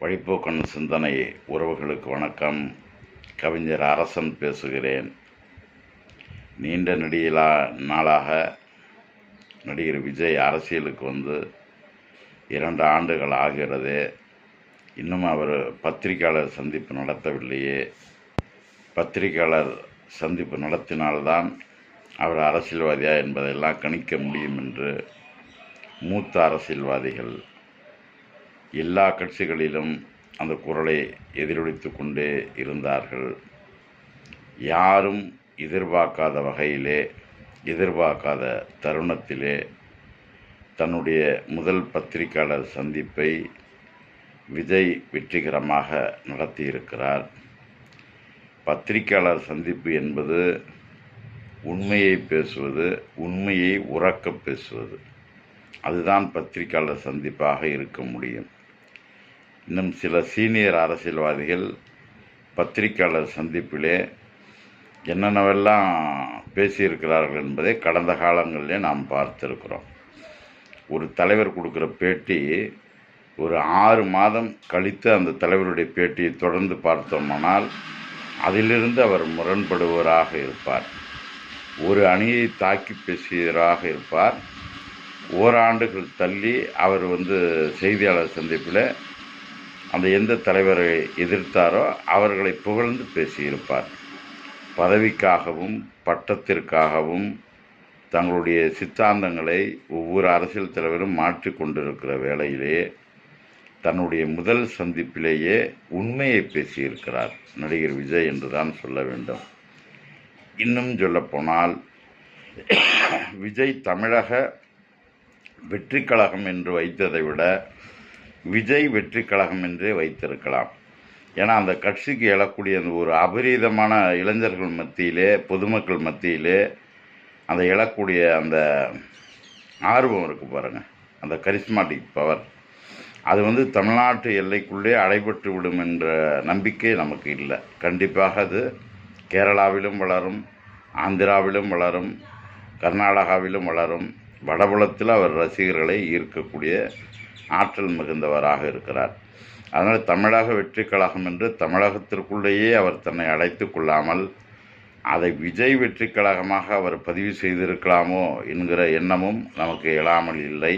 வழிப்போக்கன் சிந்தனை உறவுகளுக்கு வணக்கம். கவிஞர் அரசன் பேசுகிறேன். நீண்ட நெடியலா நாளாக நடிகர் விஜய் அரசியலுக்கு வந்து இரண்டு ஆண்டுகள் ஆகிறது. இன்னும் அவர் பத்திரிக்கையாளர் சந்திப்பு நடத்தவில்லையே. பத்திரிக்கையாளர் சந்திப்பு நடத்தினால்தான் அவர் அரசியல்வாதியா என்பதையெல்லாம் கணிக்க முடியும் என்று மூத்த அரசியல்வாதிகள் எல்லா கட்சிகளிலும் அந்த குரலை எதிரொலித்து கொண்டே இருந்தார்கள். யாரும் எதிர்பார்க்காத வகையிலே எதிர்பார்க்காத தருணத்திலே தன்னுடைய முதல் பத்திரிகையாளர் சந்திப்பை விஜய் வெற்றிகரமாக நடத்தியிருக்கிறார். பத்திரிகையாளர் சந்திப்பு என்பது உண்மையை பேசுவது உண்மையை உறக்க பேசுவது. அதுதான் பத்திரிகையாளர் சந்திப்பாக இருக்க முடியும். இன்னும் சில சீனியர் அரசியல்வாதிகள் பத்திரிகையாளர் சந்திப்பிலே என்னென்னவெல்லாம் பேசியிருக்கிறார்கள் என்பதை கடந்த காலங்களிலே நாம் பார்த்திருக்கிறோம். ஒரு தலைவர் கொடுக்குற பேட்டி ஒரு ஆறு மாதம் கழித்து அந்த தலைவருடைய பேட்டியை தொடர்ந்து பார்த்தோமானால் அதிலிருந்து அவர் முரண்படுவராக இருப்பார். ஒரு அணியை தாக்கி பேசியவராக இருப்பார். ஓராண்டுகள் தள்ளி அவர் வந்து செய்தியாளர் சந்திப்பில் அந்த எந்த தலைவரை எதிர்த்தாரோ அவர்களை புகழ்ந்து பேசியிருப்பார். பதவிக்காகவும் பட்டத்திற்காகவும் தங்களுடைய சித்தாந்தங்களை ஒவ்வொரு அரசியல் தலைவரும் மாற்றி கொண்டிருக்கிற வேளையிலே தன்னுடைய முதல் சந்திப்பிலேயே உண்மையை பேசியிருக்கிறார். நடிகர் விஜய் என்று தான் சொல்ல வேண்டும். இன்னும் சொல்லப்போனால் விஜய் தமிழக வெற்றி கழகம் என்று வைத்ததை விட விஜய் வெற்றி கழகம் என்றே வைத்திருக்கலாம். ஏன்னா அந்த கட்சிக்கு எழக்கூடிய அந்த ஒரு அபரீதமான இளைஞர்கள் மத்தியிலே பொதுமக்கள் மத்தியிலே அந்த எழக்கூடிய அந்த ஆர்வம் இருக்குது பாருங்கள் அந்த கரிஸ்மாட்டிக் பவர் அது வந்து தமிழ்நாட்டு எல்லைக்குள்ளே அடைபட்டு விடும் என்ற நம்பிக்கை நமக்கு இல்லை. கண்டிப்பாக அது கேரளாவிலும் வளரும் ஆந்திராவிலும் வளரும் கர்நாடகாவிலும் வளரும் வடபுலத்தில் அவர் ரசிகர்களை ஈர்க்கக்கூடிய ஆற்றல் மிகுந்தவராக இருக்கிறார். அதனால் தமிழக வெற்றி கழகம் என்று தமிழகத்திற்குள்ளேயே அவர் தன்னை அழைத்து கொள்ளாமல் அதை விஜய் வெற்றி கழகமாக அவர் பதிவு செய்திருக்கலாமோ என்கிற எண்ணமும் நமக்கு எழாமல் இல்லை.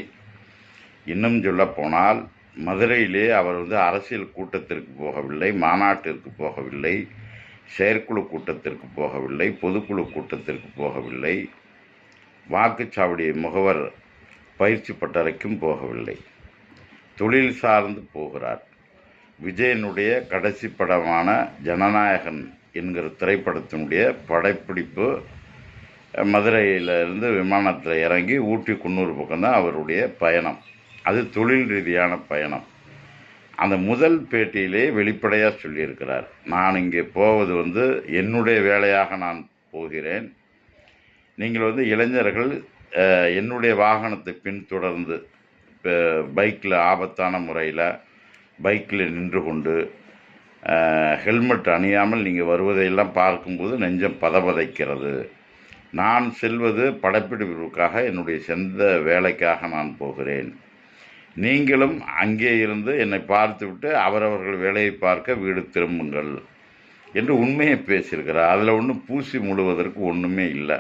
இன்னும் சொல்லப்போனால் மதுரையிலே அவர் வந்து அரசியல் கூட்டத்திற்கு போகவில்லை மாநாட்டிற்கு போகவில்லை செயற்குழு கூட்டத்திற்கு போகவில்லை பொதுக்குழு கூட்டத்திற்கு போகவில்லை. வாக்குச்சாவடி முகவர் பயிற்சி பட்டறைக்கும் போகவில்லை. தொழில் சார்ந்து போகிறார். விஜயனுடைய கடைசி படமான ஜனநாயகன் என்கிற திரைப்படத்தினுடைய படப்பிடிப்பு மதுரையிலிருந்து விமானத்தில் இறங்கி ஊட்டி குன்னூர் பக்கம் தான் அவருடைய பயணம். அது தொழில் ரீதியான பயணம். அந்த முதல் பேட்டியிலே வெளிப்படையாக சொல்லியிருக்கிறார். நான் இங்கே போவது வந்து என்னுடைய வேலையாக நான் போகிறேன். நீங்கள் வந்து இளைஞர்கள் என்னுடைய வாகனத்தை பின்தொடர்ந்து இப்போ பைக்கில் ஆபத்தான முறையில் பைக்கில் நின்று கொண்டு ஹெல்மெட் அணியாமல் நீங்கள் வருவதையெல்லாம் பார்க்கும்போது நெஞ்சம் பதபதைக்கிறது. நான் செல்வது படப்பிடிப்பிற்காக என்னுடைய சொந்த வேலைக்காக நான் போகிறேன். நீங்களும் அங்கே இருந்து என்னை பார்த்துவிட்டு அவரவர்கள் வேலையை பார்க்க வீடு திரும்புங்கள் என்று உண்மையை பேசியிருக்கிறார். அதில் ஒன்றும் பூசி முழுவதற்கு ஒன்றுமே இல்லை.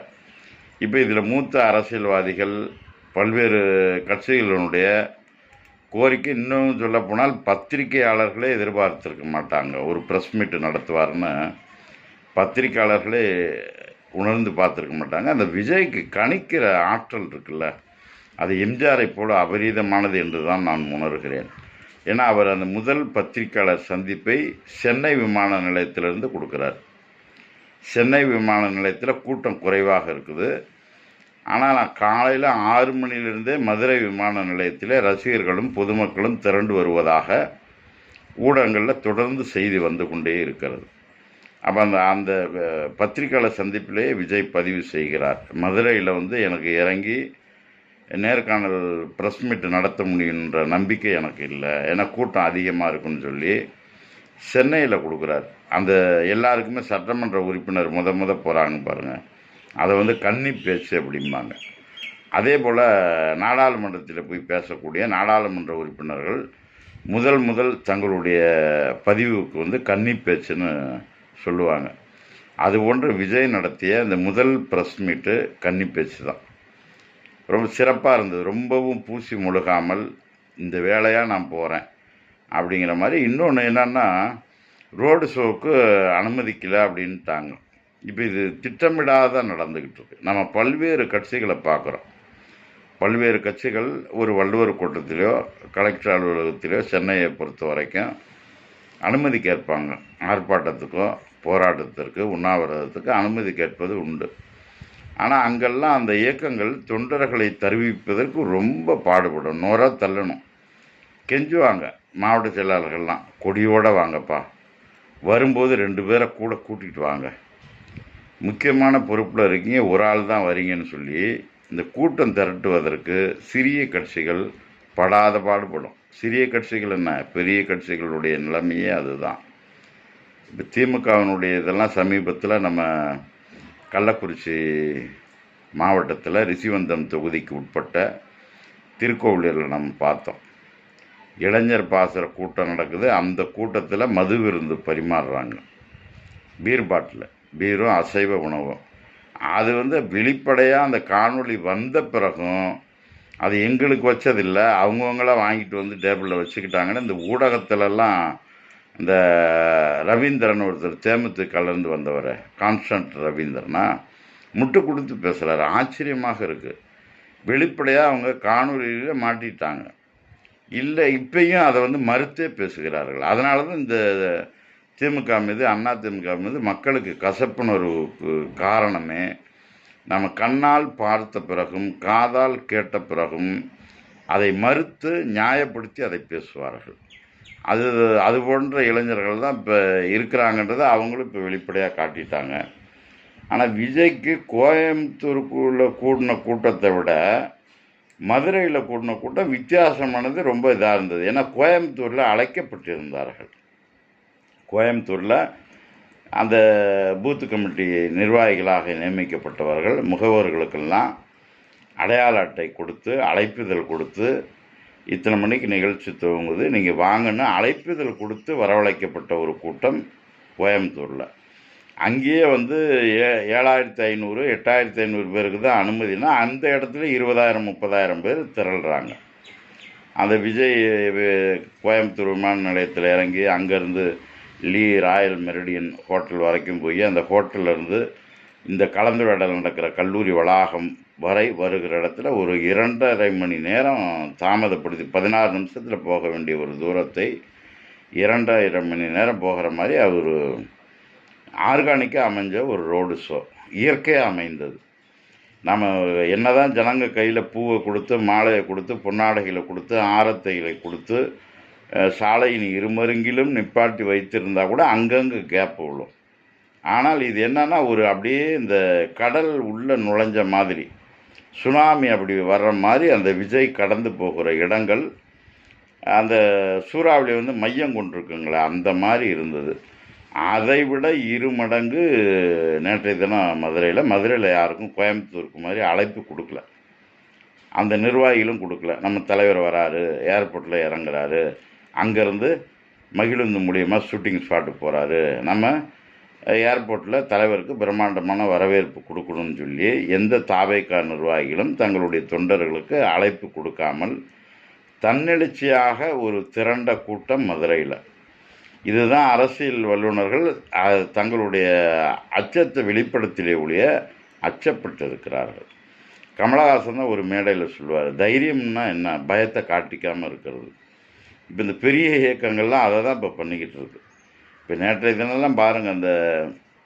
இப்போ இதில் மூத்த அரசியல்வாதிகள் பல்வேறு கட்சிகளினுடைய கோரிக்கை இன்னும் சொல்லப்போனால் பத்திரிகையாளர்களே எதிர்பார்த்துருக்க மாட்டாங்க. ஒரு ப்ரெஸ் மீட்டு நடத்துவார்னு பத்திரிகையாளர்களே உணர்ந்து பார்த்துருக்க மாட்டாங்க. அந்த விஜய்க்கு கணிக்கிற ஆற்றல் இருக்குல்ல அது எம்ஜிஆரை போல அபரீதமானது என்று தான் நான் உணர்கிறேன். ஏன்னா அவர் அந்த முதல் பத்திரிகையாளர் சந்திப்பை சென்னை விமான நிலையத்திலிருந்து கொடுக்குறார். சென்னை விமான நிலையத்தில் கூட்டம் குறைவாக இருக்குது. ஆனால் நான் காலையில் ஆறு மணிலிருந்தே மதுரை விமான நிலையத்தில் ரசிகர்களும் பொதுமக்களும் திரண்டு வருவதாக ஊடகங்களில் தொடர்ந்து செய்தி வந்து கொண்டே இருக்கிறது. அப்போ அந்த அந்த பத்திரிகையாளர் சந்திப்பிலே விஜய் பதிவு செய்கிறார். மதுரையில் வந்து எனக்கு இறங்கி நேர்காணல் ப்ரெஸ் மீட் நடத்த முடியுன்ற நம்பிக்கை எனக்கு இல்லை. ஏன்னா கூட்டம் அதிகமாக இருக்குன்னு சொல்லி சென்னையில் கொடுக்குறாரு. அந்த எல்லாருக்குமே சட்டமன்ற உறுப்பினர் முத முத போகிறாங்க பாருங்கள் அதை வந்து கன்னி பேச்சு அப்படிம்பாங்க. அதே போல் நாடாளுமன்றத்தில் போய் பேசக்கூடிய நாடாளுமன்ற உறுப்பினர்கள் முதல் முதல் தங்களுடைய பதிவுக்கு வந்து கன்னி பேச்சுன்னு சொல்லுவாங்க. அது போன்று விஜய் நடத்திய அந்த முதல் ப்ரெஸ் மீட்டு கன்னி பேச்சு தான். ரொம்ப சிறப்பாக இருந்தது. ரொம்பவும் பூசி முழுகாமல் இந்த வேலையாக நான் போகிறேன் அப்படிங்கிற மாதிரி இன்னொன்று என்னன்னா ரோடு ஷோவுக்கு அனுமதிக்கலை அப்படின்ட்டாங்க. இப்போ இது திட்டமிடாத நடந்துக்கிட்டு இருக்கு. நம்ம பல்வேறு கட்சிகளை பார்க்குறோம் பல்வேறு கட்சிகள் ஒரு வள்ளுவர் கூட்டத்திலையோ கலெக்டர் அலுவலகத்திலையோ சென்னையை பொறுத்த வரைக்கும் அனுமதி கேட்பாங்க. ஆர்ப்பாட்டத்துக்கும் போராட்டத்திற்கு உண்ணாவிரதத்துக்கு அனுமதி கேட்பது உண்டு. ஆனால் அங்கெல்லாம் அந்த இயக்கங்கள் தொண்டர்களை தருவிப்பதற்கு ரொம்ப பாடுபடும். நோராக தள்ளணும். கெஞ்சுவாங்க. மாவட்ட செயலாளர்கள்லாம் கொடியோடு வாங்கப்பா. வரும்போது ரெண்டு பேரை கூட கூட்டிகிட்டு வாங்க. முக்கியமான பொறுப்பில் இருக்கீங்க ஒரு ஆள் தான் வரீங்கன்னு சொல்லி இந்த கூட்டம் திரட்டுவதற்கு சிறிய கட்சிகள் படாத பாடுபடும். சிறிய கட்சிகள் என்ன? பெரிய கட்சிகளுடைய நிலைமையே அதுதான். இப்போ திமுகவினுடைய இதெல்லாம் சமீபத்தில் நம்ம கள்ளக்குறிச்சி மாவட்டத்தில் ரிஷிவந்தம் தொகுதிக்கு உட்பட்ட திருக்கோவிலூரில் நம்ம பார்த்தோம். இளைஞர் பாசுகிற கூட்டம் நடக்குது. அந்த கூட்டத்தில் மது விருந்து பரிமாறுறாங்க. பீர் பாட்டில் பீரும் அசைவ உணவும். அது வந்து வெளிப்படையாக அந்த காணொளி வந்த பிறகும் அது எங்களுக்கு வச்சதில்லை. அவங்கவுங்களாம் வாங்கிட்டு வந்து டேபிளில் வச்சுக்கிட்டாங்கன்னு இந்த ஊடகத்திலலாம் இந்த ரவீந்திரன் ஒருத்தர் தேமுத்து கலந்து வந்தவர் கான்ஸ்டன்ட் ரவீந்திரனா முட்டு கொடுத்து பேசுகிறாரு ஆச்சரியமாக இருக்குது வெளிப்படையாக அவங்க காணொலியில் மாட்டிட்டாங்க. இல்லை இப்பயும் அதை வந்து மறுத்தே பேசுகிறார்கள். அதனால தான் இந்த திமுக மீது அண்ணா திமுக மீது மக்களுக்கு கசப்புணர்வுக்கு காரணமே நம்ம கண்ணால் பார்த்த பிறகும் காதால் கேட்ட பிறகும் அதை மறுத்து நியாயப்படுத்தி அதை பேசுவார்கள். அது அது போன்ற இளைஞர்கள் தான் இப்போ இருக்கிறாங்கன்றதை அவங்களும் இப்போ வெளிப்படையாக காட்டிட்டாங்க. ஆனால் விஜய்க்கு கோயம்புத்தூருக்குள்ளே கூடின கூட்டத்தை விட மதுரையில் கூடின கூட்டம் வித்தியாசமானது ரொம்ப இதாக இருந்தது. ஏன்னா கோயம்புத்தூரில் அழைக்கப்பட்டிருந்தார்கள். கோயம்புத்தூரில் அந்த பூத்து கமிட்டி நிர்வாகிகளாக நியமிக்கப்பட்டவர்கள் முகவர்களுக்கெல்லாம் அடையாள அட்டை கொடுத்து அழைப்பிதழ் கொடுத்து இத்தனை மணிக்கு நிகழ்ச்சி துவங்குது நீங்கள் வாங்கன்னு அழைப்பிதழ் கொடுத்து வரவழைக்கப்பட்ட ஒரு கூட்டம் கோயம்புத்தூரில். அங்கேயே வந்து ஏ ஏழாயிரத்தி ஐநூறு எட்டாயிரத்தி ஐநூறு பேருக்கு தான் அனுமதினா அந்த இடத்துல இருபதாயிரம் முப்பதாயிரம் பேர் திரள்றாங்க. அந்த விஜய் கோயம்புத்தூர் விமான நிலையத்தில் இறங்கி அங்கேருந்து லீ ராயல் மெரிடியன் ஹோட்டல் வரைக்கும் போய் அந்த ஹோட்டல்லேருந்து இந்த கலந்துரையாடல் நடக்கிற கல்லூரி வளாகம் வரை வருகிற இடத்துல ஒரு இரண்டரை மணி நேரம் தாமதப்படுத்தி பதினாறு நிமிஷத்தில் போக வேண்டிய ஒரு தூரத்தை இரண்டாயிரம் மணி நேரம் போகிற மாதிரி அவர் ஆர்கானிக்காக அமைஞ்ச ஒரு ரோடு ஷோ இயற்கையாக அமைந்தது. நம்ம என்ன தான் ஜனங்க கையில் பூவை கொடுத்து மாலையை கொடுத்து பொன்னாடைகளை கொடுத்து ஆரத்தைகளை கொடுத்து சாலையின் இருமருங்கிலும் நிப்பாட்டி வைத்திருந்தா கூட அங்கங்கே கேப் விழும். ஆனால் இது என்னன்னா ஒரு அப்படியே இந்த கடல் உள்ளே நுழைஞ்ச மாதிரி சுனாமி அப்படி வர்ற மாதிரி அந்த விஜய் கடந்து போகிற இடங்கள் அந்த சூறாவளி வந்து மையம் கொண்டிருக்குங்களே அந்த மாதிரி இருந்தது. அதை விட இரு மடங்கு நேற்றைய தினம் மதுரையில் மதுரையில் யாருக்கும் கோயம்புத்தூருக்கு மாதிரி அழைப்பு கொடுக்கல. அந்த நிர்வாகிகளும் கொடுக்கல. நம்ம தலைவர் வராரு ஏர்போர்ட்டில் இறங்குறாரு அங்கேருந்து மகிழுந்து மூலியமாக ஷூட்டிங் ஸ்பாட்டுக்கு போகிறாரு நம்ம ஏர்போர்ட்டில் தலைவருக்கு பிரம்மாண்டமான வரவேற்பு கொடுக்கணும்னு சொல்லி எந்த தாபைக்கா நிர்வாகிகளும் தங்களுடைய தொண்டர்களுக்கு அழைப்பு கொடுக்காமல் தன்னெழுச்சியாக ஒரு திரண்ட கூட்டம் மதுரையில். இதுதான் அரசியல் வல்லுநர்கள் தங்களுடைய அச்சத்தை வெளிப்படுத்திலே ஒழிய அச்சப்பட்டு இருக்கிறார்கள் கமலஹாசன் தான் ஒரு மேடையில் சொல்லுவார் தைரியம்னா என்ன? பயத்தை காட்டிக்காமல் இருக்கிறது. இப்போ இந்த பெரிய இயக்கங்கள்லாம் அதை தான் இப்போ பண்ணிக்கிட்டு இருக்கு. இப்போ நேற்றைய தினம்லாம் பாருங்கள் அந்த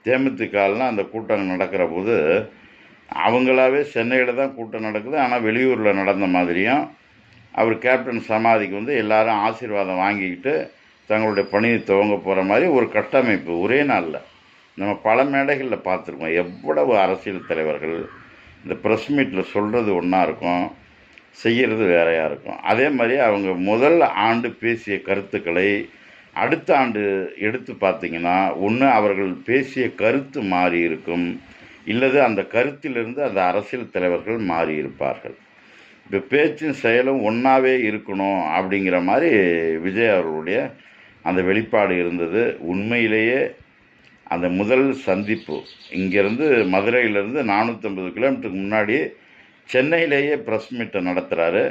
தேமுதிகாலாம் அந்த கூட்டம் நடக்கிற போது அவங்களாவே சென்னையில் தான் கூட்டம் நடக்குது. ஆனால் வெளியூரில் நடந்த மாதிரியும் அவர் கேப்டன் சமாதிக்கு வந்து எல்லாரும் ஆசீர்வாதம் வாங்கிக்கிட்டு தங்களுடைய பணியை துவங்க போகிற மாதிரி ஒரு கட்டமைப்பு ஒரே நாளில். நம்ம பல மேடைகளில் பார்த்துருக்கோம். எவ்வளவு அரசியல் தலைவர்கள் இந்த ப்ரெஸ் மீட்டில் சொல்கிறது ஒன்றா இருக்கும் செய்கிறது வேறையாக இருக்கும். அதே மாதிரி அவங்க முதல் ஆண்டு பேசிய கருத்துக்களை அடுத்த ஆண்டு எடுத்து பார்த்திங்கன்னா ஒன்று அவர்கள் பேசிய கருத்து மாறி இருக்கும் இல்லது அந்த கருத்திலிருந்து அந்த அரசியல் தலைவர்கள் மாறி இருப்பார்கள். இப்போ பேச்சும் செயலும் ஒன்றாவே இருக்கணும் அப்படிங்கிற மாதிரி விஜய் அவர்களுடைய அந்த வெளிப்பாடு இருந்தது. உண்மையிலேயே அந்த முதல் சந்திப்பு. இங்கேருந்து மதுரையிலேருந்து நானூற்றம்பது கிலோமீட்டருக்கு முன்னாடி சென்னையிலேயே ப்ரெஸ் மீட்டை நடத்துகிறாரு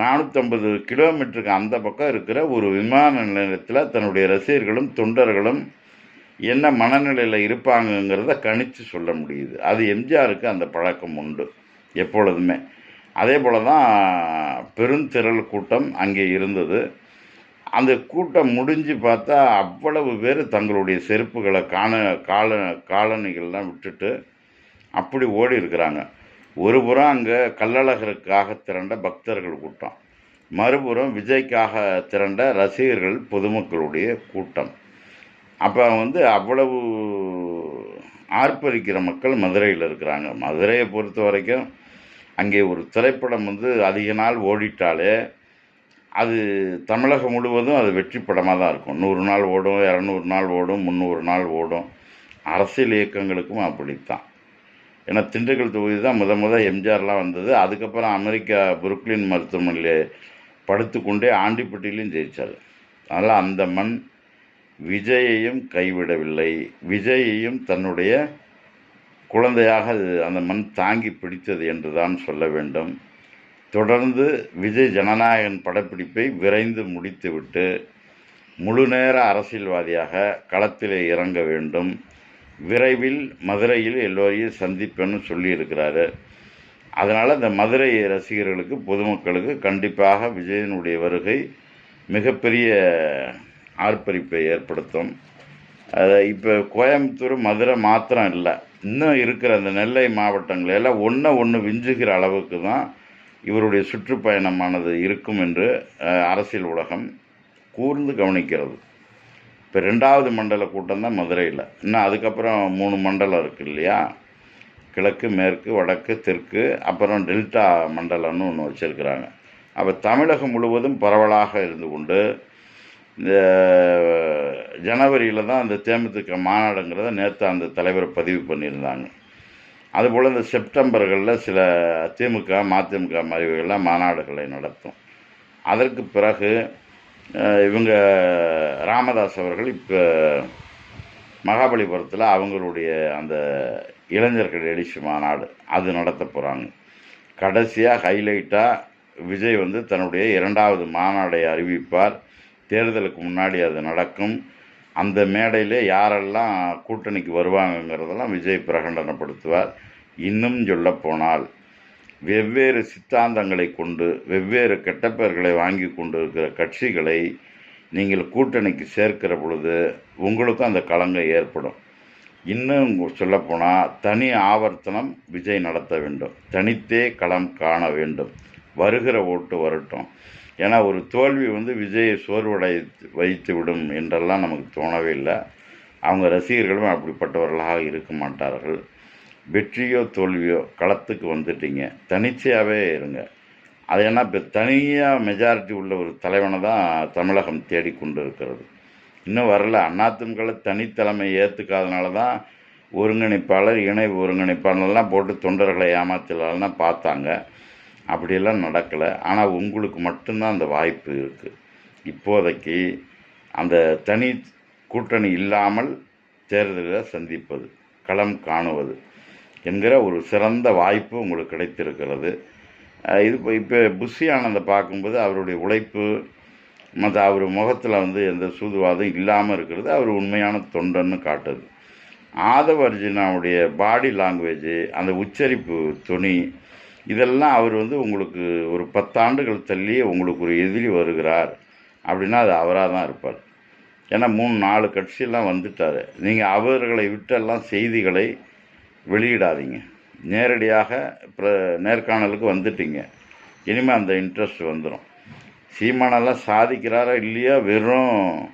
நானூற்றம்பது கிலோமீட்டருக்கு அந்த பக்கம் இருக்கிற ஒரு விமான நிலையத்தில் தன்னுடைய ரசிகர்களும் தொண்டர்களும் என்ன மனநிலையில் இருப்பாங்கங்கிறத கணித்து சொல்ல முடியுது. அது எம்ஜிஆருக்கு அந்த பழக்கம் உண்டு எப்பொழுதுமே. அதே போல தான் பெருந்திரள் கூட்டம் அங்கே இருந்தது. அந்த கூட்டம் முடிஞ்சு பார்த்தா அவ்வளவு பேர் தங்களுடைய செருப்புகளை காண கால காலணிகள்லாம் விட்டுட்டு அப்படி ஓடி இருக்கிறாங்க. ஒரு புறம் அங்கே கள்ளழகருக்காக திரண்ட பக்தர்கள் கூட்டம். மறுபுறம் விஜய்க்காக திரண்ட ரசிகர்கள் பொதுமக்களுடைய கூட்டம். அப்போ வந்து அவ்வளவு ஆர்ப்பரிக்கிற மக்கள் மதுரையில் இருக்கிறாங்க. மதுரையை பொறுத்த வரைக்கும் அங்கே ஒரு திரைப்படம் வந்து அதிக நாள் ஓடிட்டாலே அது தமிழகம் முழுவதும் அது வெற்றி படமாக தான் இருக்கும். நூறு நாள் ஓடும் இரநூறு நாள் ஓடும் முந்நூறு நாள் ஓடும். அரசியல் இயக்கங்களுக்கும் அப்படித்தான். ஏன்னா திண்டுக்கல் தொகுதி தான் முத முத எம்ஜிஆர்லாம் வந்தது. அதுக்கப்புறம் அமெரிக்கா புருக்லின் மருத்துவமனையில் படுத்துக்கொண்டே ஆண்டிப்பட்டியிலையும் ஜெயித்தார் அதனால் அந்த மண் விஜயையும் கைவிடவில்லை. விஜயையும் தன்னுடைய குழந்தையாக அது அந்த மண் தாங்கி பிடித்தது என்று தான் சொல்ல வேண்டும். தொடர்ந்து விஜய் ஜனநாயகன் படப்பிடிப்பை விரைந்து முடித்துவிட்டு முழு நேர அரசியல்வாதியாக களத்திலே இறங்க வேண்டும். விரைவில் மதுரையில் எல்லோரையும் சந்திப்பேன்னு சொல்லியிருக்கிறாரு. அதனால் இந்த மதுரை ரசிகர்களுக்கு பொதுமக்களுக்கு கண்டிப்பாக விஜயனுடைய வருகை மிகப்பெரிய ஆர்ப்பரிப்பை ஏற்படுத்தும். அதை இப்போ கோயம்புத்தூர் மதுரை மாத்திரம் இல்லை. இன்னும் இருக்கிற அந்த நெல்லை மாவட்டங்களெல்லாம் ஒன்று ஒன்று விஞ்சுகிற அளவுக்கு தான் இவருடைய சுற்றுப்பயணமானது இருக்கும் என்று அரசியல் உலகம் கூர்ந்து கவனிக்கிறது. இப்போ ரெண்டாவது மண்டல கூட்டம் தான் மதுரையில். இன்னும் அதுக்கப்புறம் மூணு மண்டலம் இருக்குது இல்லையா? கிழக்கு மேற்கு வடக்கு தெற்கு அப்புறம் டெல்டா மண்டலம்னு ஒன்று வச்சுருக்கிறாங்க. அப்போ தமிழகம் முழுவதும் பரவலாக இருந்து கொண்டு இந்த ஜனவரியில் தான் அந்த தேமுதிக மாநாடுங்கிறத நேற்று அந்த தலைவர் பதிவு பண்ணியிருந்தாங்க. அதுபோல் இந்த செப்டம்பர்களில் சில திமுக மதிமுக மாதிரிகள்லாம் மாநாடுகளை நடத்தும். அதற்கு பிறகு இவங்க ராமதாஸ் அவர்கள் இப்போ மகாபலிபுரத்தில் அவங்களுடைய அந்த இளைஞர்கள் எழுச்சி மாநாடு அது நடத்த போகிறாங்க கடைசியாக ஹைலைட்டாக விஜய் வந்து தன்னுடைய இரண்டாவது மாநாடை அறிவிப்பார். தேர்தலுக்கு முன்னாடி அது நடக்கும். அந்த மேடையில் யாரெல்லாம் கூட்டணிக்கு வருவாங்கங்கிறதெல்லாம் விஜய் பிரகடனப்படுத்துவார். இன்னும் சொல்லப்போனால் வெவ்வேறு சித்தாந்தங்களை கொண்டு வெவ்வேறு கெட்டப்பெயர்களை வாங்கி கொண்டு இருக்கிற கட்சிகளை நீங்கள் கூட்டணிக்கு சேர்க்கிற பொழுது உங்களுக்கும் அந்த களங்கம் ஏற்படும். இன்னும் சொல்லப்போனால் தனி ஆவர்த்தனம் விஜய் நடத்த வேண்டும். தனித்தே களம் காண வேண்டும். வருகிற ஓட்டு வரட்டும். ஏன்னா ஒரு தோல்வி வந்து விஜயை சோர்வடை வைத்து விடும் என்றெல்லாம் நமக்கு தோணவே இல்லை. அவங்க ரசிகர்களும் அப்படிப்பட்டவர்களாக இருக்க மாட்டார்கள். வெற்றியோ தோல்வியோ களத்துக்கு வந்துட்டீங்க. தனிச்சையாகவே இருங்க. அது ஏன்னா இப்போ தனியாக மெஜாரிட்டி உள்ள ஒரு தலைவனை தான் தமிழகம் தேடிக்கொண்டு இருக்கிறது இன்னும் வரல. அதிமுகவில் தனித்தலைமை ஏற்றுக்காதனால தான் ஒருங்கிணைப்பாளர் இணை ஒருங்கிணைப்பாளர்லாம் போட்டு தொண்டர்களை ஏமாத்தலாம் பார்த்தாங்க. அப்படியெல்லாம் நடக்கலை. ஆனால் உங்களுக்கு மட்டும்தான் அந்த வாய்ப்பு இருக்குது இப்போதைக்கு அந்த தனி கூட்டணி இல்லாமல் தேர்தலில் சந்திப்பது களம் காணுவது. என்கிற ஒரு சிறந்த வாய்ப்பு உங்களுக்கு கிடைத்திருக்கிறது. இது இப்போ இப்போ புஷி ஆனந்தை பார்க்கும்போது அவருடைய உழைப்பு மற்ற அவர் முகத்தில் வந்து எந்த சூதுவாதம் இல்லாமல் இருக்கிறது அவர் உண்மையான தொண்டன்னு காட்டுது. ஆதவ அர்ஜுனாவுடைய பாடி லாங்குவேஜ் அந்த உச்சரிப்பு துணி இதெல்லாம் அவர் வந்து உங்களுக்கு ஒரு பத்தாண்டுகள் தள்ளி உங்களுக்கு ஒரு எதிரி வருகிறார் அப்படின்னா அது அவராக தான் இருப்பார். ஏன்னா மூணு நாலு கட்சியெல்லாம் வந்துட்டார். நீங்கள் அவர்களை விட்டெல்லாம் செய்திகளை வெளியிடாதீங்க. நேரடியாக இப்போ நேர்காணலுக்கு வந்துட்டீங்க. இனிமேல் அந்த இன்ட்ரெஸ்ட் வந்துடும் சீமானெல்லாம் சாதிக்கிறாரா இல்லையா? வெறும்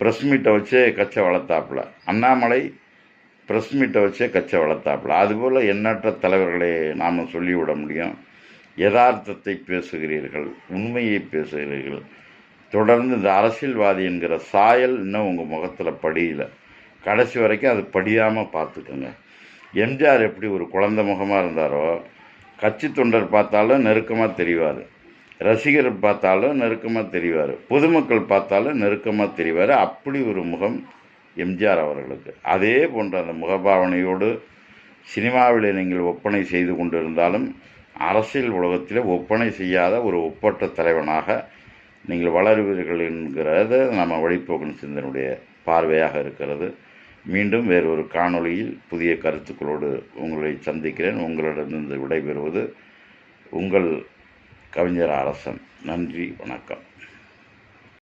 ப்ரெஸ் மீட்டை வச்சே கச்சை வளர்த்தாப்புல. அண்ணாமலை ப்ரெஸ் மீட்டை வச்சே கச்சை வளர்த்தாப்புல. அதுபோல் எண்ணற்ற தலைவர்களை நாம் சொல்லிவிட முடியும். யதார்த்தத்தை பேசுகிறீர்கள் உண்மையை பேசுகிறீர்கள். தொடர்ந்து இந்த அரசியல்வாதி என்கிற சாயல் இன்னும் உங்கள் முகத்தில் படியலை. கடைசி வரைக்கும் அது படியாமல் பார்த்துக்கோங்க. எம்ஜிஆர் எப்படி ஒரு குழந்தை முகமாக இருந்தாரோ கட்சி தொண்டர் பார்த்தாலும் நெருக்கமாக தெரிவார். ரசிகர் பார்த்தாலும் நெருக்கமாக தெரிவார். பொதுமக்கள் பார்த்தாலும் நெருக்கமாக தெரிவார். அப்படி ஒரு முகம் எம்ஜிஆர் அவர்களுக்கு. அதே போன்ற அந்த முகபாவனையோடு சினிமாவில் நீங்கள் ஒப்பனை செய்து கொண்டிருந்தாலும் அரசியல் உலகத்தில் ஒப்பனை செய்யாத ஒரு ஒப்பற்ற தலைவனாக நீங்கள் வளருவீர்கள் என்கிறத நம்ம வழிபோக்கன் சிந்தனுடைய பார்வையாக இருக்கிறது. மீண்டும் வேறொரு காணொளியில் புதிய கருத்துக்களோடு உங்களை சந்திக்கிறேன். உங்களிடமிருந்து விடைபெறுவது உங்கள் கவிஞர் அரசன். நன்றி வணக்கம்.